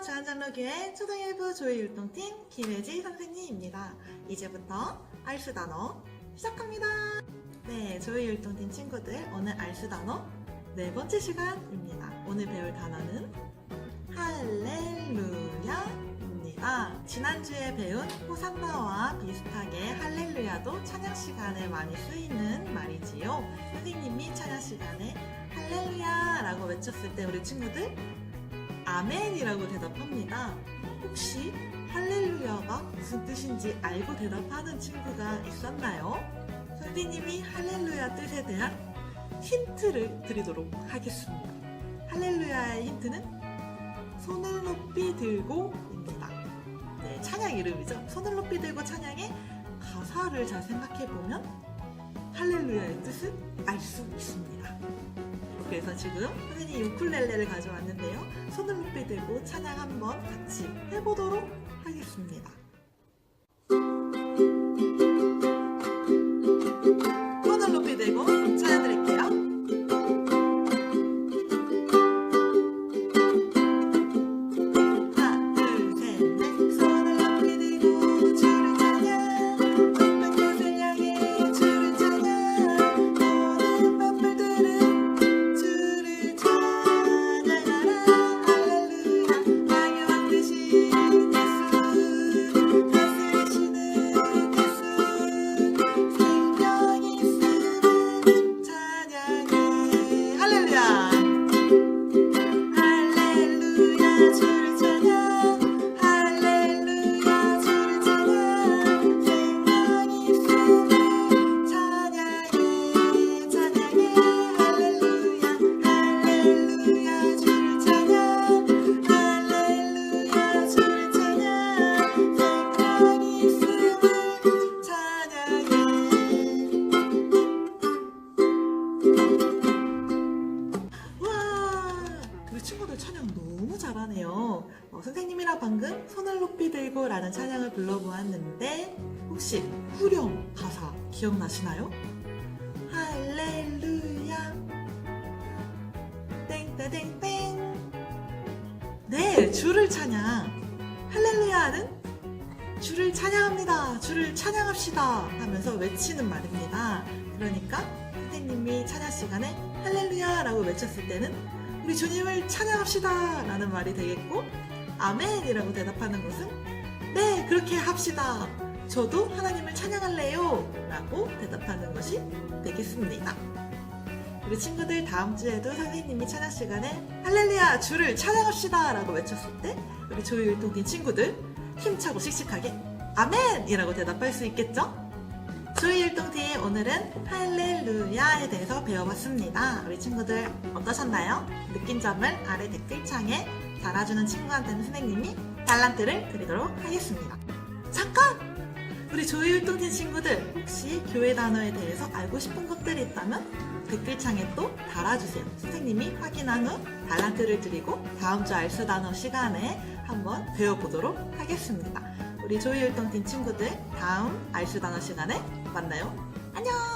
자한장로교회 초등일부 조의율동팀 김혜지 선생님입니다. 이제부터 알수 단어 시작합니다. 네, 조의율동팀 친구들 오늘 알수 단어 네 번째 시간입니다. 오늘 배울 단어는 할렐루야입니다. 지난주에 배운 호산나와 비슷하게 할렐루야도 찬양 시간에 많이 쓰이는 말이지요. 선생님이 찬양 시간에 할렐루야라고 외쳤을 때 우리 친구들 아멘이라고 대답합니다. 혹시 할렐루야가 무슨 뜻인지 알고 대답하는 친구가 있었나요? 선생님이 할렐루야 뜻에 대한 힌트를 드리도록 하겠습니다. 할렐루야의 힌트는 손을 높이 들고입니다. 네, 찬양 이름이죠. 손을 높이 들고 찬양의 가사를 잘 생각해 보면 할렐루야의 뜻을 알. 그래서 지금 선생님이 우쿨렐레를 가져왔는데요. 손을 높이 들고 찬양 한번 같이 해보도록 하겠습니다. 잘하네요. 어, 선생님이랑 방금 손을 높이 들고 라는 찬양을 불러보았는데 혹시 후렴 가사 기억나시나요? 할렐루야 땡땡땡땡 네, 주를 찬양 할렐루야는 주를 찬양합니다. 주를 찬양합시다 하면서 외치는 말입니다. 그러니까 선생님이 찬양 시간에 할렐루야 라고 외쳤을 때는 우리 주님을 찬양합시다 라는 말이 되겠고 아멘이라고 대답하는 것은 네 그렇게 합시다. 저도 하나님을 찬양할래요 라고 대답하는 것이 되겠습니다. 우리 친구들 다음 주에도 선생님이 찬양 시간에 할렐루야 주를 찬양합시다 라고 외쳤을 때 우리 조율동팀 친구들 힘차고 씩씩하게 아멘이라고 대답할 수 있겠죠? 조율동팀 오늘은 할렐루야에 대해서 배워봤습니다. 우리 친구들 어떠셨나요? 느낀 점을 아래 댓글창에 달아주는 친구한테는 선생님이 달란트를 드리도록 하겠습니다. 잠깐! 우리 조율동팀 친구들 혹시 교회 단어에 대해서 알고 싶은 것들이 있다면 댓글창에 또 달아주세요. 선생님이 확인한 후 달란트를 드리고 다음 주 알수 단어 시간에 한번 배워보도록 하겠습니다. 우리 조이율동팀 친구들 다음 알수 단어 시간에 만나요. 안녕!